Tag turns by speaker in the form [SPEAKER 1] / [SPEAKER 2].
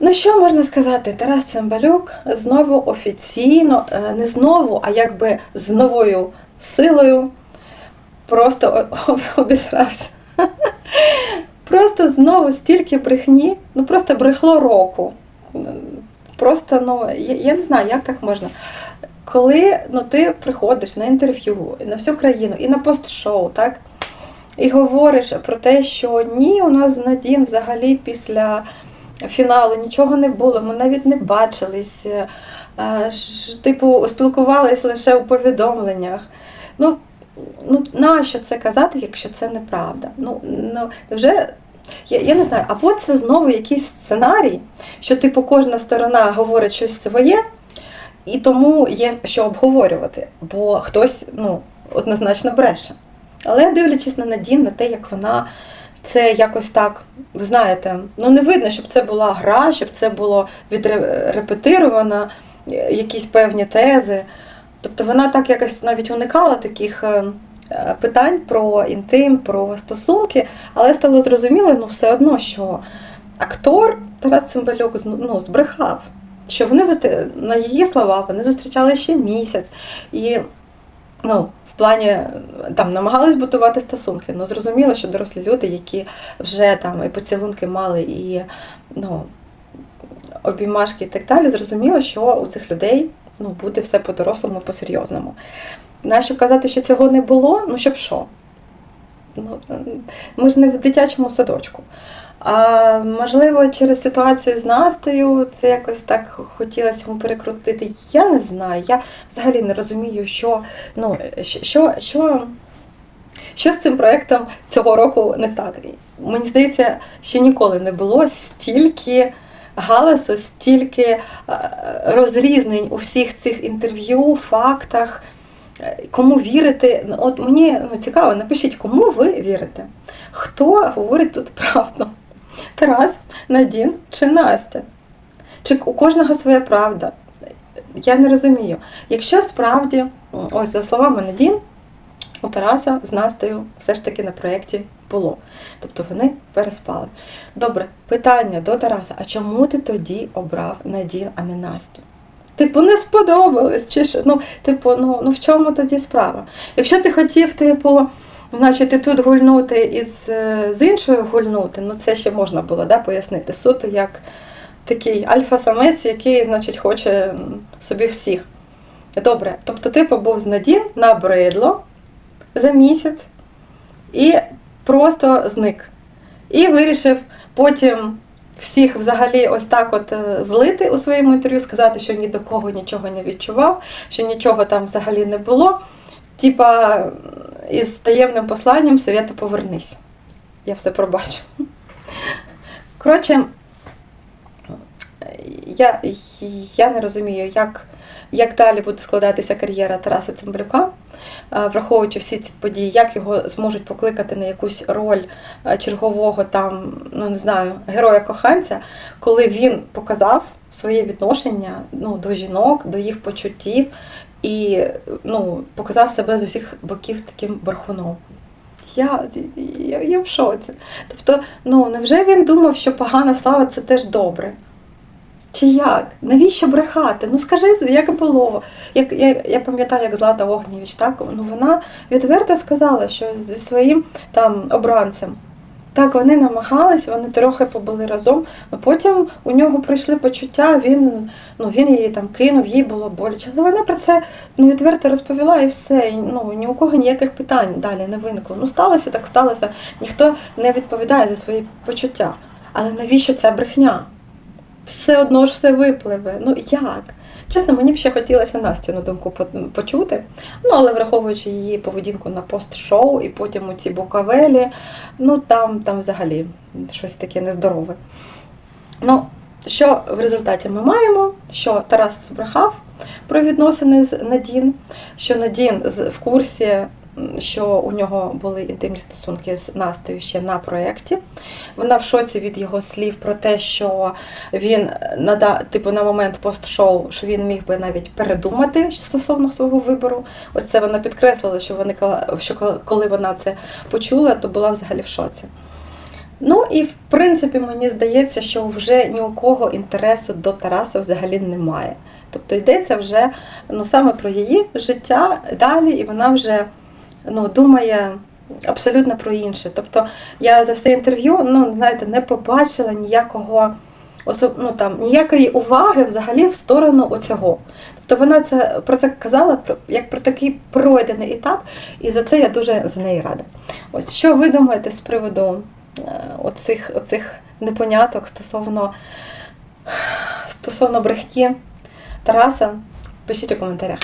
[SPEAKER 1] Ну, що можна сказати? Тарас Цимбалюк знову офіційно, е, не знову, а якби з новою силою просто о- о- обісрався. Просто знову стільки брехні, ну просто брехло року. Просто, ну, я, я не знаю, як так можна. Коли ну, ти приходиш на інтерв'ю на всю країну і на пост-шоу, так? І говориш про те, що ні, у нас з Надін взагалі після фіналу нічого не було, ми навіть не бачились, е, е, типу, спілкувались лише у повідомленнях. Ну, ну нащо це казати, якщо це неправда? Ну, ну вже я, я не знаю, або це знову якийсь сценарій, що типу кожна сторона говорить щось своє, і тому є що обговорювати, бо хтось ну, однозначно бреше. Але дивлячись на Надін, на те, як вона це якось так, ви знаєте, ну не видно, щоб це була гра, щоб це було відрепетировано, якісь певні тези. Тобто вона так якось навіть уникала таких е, е, питань про інтим, про стосунки, але стало зрозуміло ну, все одно, що актор Тарас Цимбалюк ну, збрехав. Що вони на її слова вони зустрічали ще місяць. І ну, в плані там намагались будувати стосунки. Ну, зрозуміло, що дорослі люди, які вже там і поцілунки мали, і ну, обіймашки і так далі, зрозуміло, що у цих людей ну, буде все по-дорослому, по-серйозному. Нащо казати, що цього не було? Ну, щоб що? Ну, ми ж не в дитячому садочку. А можливо, через ситуацію з Настею це якось так хотілося йому перекрутити. Я не знаю. Я взагалі не розумію, що, ну, що, що, що з цим проєктом цього року не так. Мені здається, ще ніколи не було стільки галасу, стільки е, розрізнень у всіх цих інтерв'ю, фактах. Кому вірити? От мені ну, цікаво, напишіть, кому ви вірите? Хто говорить тут правду? Тарас, Надін чи Настя? Чи у кожного своя правда? Я не розумію. Якщо справді, ось за словами Надін, у Тараса з Настею все ж таки на проєкті було. Тобто вони переспали. Добре, питання до Тараса: а чому ти тоді обрав Надін, а не Настю? Типу, не сподобались, чи що? Ну, типу, ну, ну в чому тоді справа? Якщо ти хотів, типу, значить, тут гульнути і з, з іншою гульнути, ну це ще можна було да, пояснити. Суто як такий альфа-самець, який, значить, хоче собі всіх. Добре, тобто ти побув з Надін набридло за місяць і просто зник. І вирішив потім всіх взагалі ось так от е, злити у своєму інтерв'ю, сказати, що ні до кого нічого не відчував, що нічого там взагалі не було. Типа із таємним посланням Свята повернись. Я все пробачу. Коротше, я, я не розумію, як, як далі буде складатися кар'єра Тараса Цимбалюка, е, враховуючи всі ці події, як його зможуть покликати на якусь роль е, чергового там, ну не знаю, героя-коханця, коли він показав своє відношення ну, до жінок, до їх почуттів і ну, показав себе з усіх боків таким бархуном. Я, я, я в шоці. Тобто, ну невже він думав, що погана слава це теж добре? Чи як? Навіщо брехати? Ну скажи, як було. Як, я, я пам'ятаю, як Злата Огнєвіч, так? Ну, вона відверто сказала, що зі своїм там обранцем. Так, вони намагались, вони трохи побули разом, але потім у нього прийшли почуття, він, ну, він її там кинув, їй було боляче. Але вона про це ну, відверто розповіла і все. І, ну, ні у кого ніяких питань далі не виникло. Ну, сталося, так сталося. Ніхто не відповідає за свої почуття. Але навіщо ця брехня? Все одно ж все випливе. Ну як? Чесно, мені б ще хотілося Настю на думку почути. Ну, але враховуючи її поведінку на пост-шоу і потім у ці букавелі, ну там, там взагалі щось таке нездорове. Ну, що в результаті ми маємо? Що Тарас збрехав про відносини з Надін, що Надін в курсі, що у нього були інтимні стосунки з Настею ще на проєкті. Вона в шоці від його слів про те, що він нада, типу, на момент пост-шоу, що він міг би навіть передумати стосовно свого вибору. Ось це вона підкреслила, що вони що коли вона це почула, то була взагалі в шоці. Ну і в принципі мені здається, що вже ні у кого інтересу до Тараса взагалі немає. Тобто йдеться вже ну, саме про її життя далі, і вона вже ну, думає абсолютно про інше. Тобто я за все інтерв'ю ну, знаєте, не побачила ніякого ну, там, ніякої уваги взагалі в сторону оцього. Тобто вона це про це казала як про такий пройдений етап, і за це я дуже за неї рада. Ось що ви думаєте з приводу е, оцих, оцих непоняток стосовно, стосовно брехті Тараса? Пишіть у коментарях.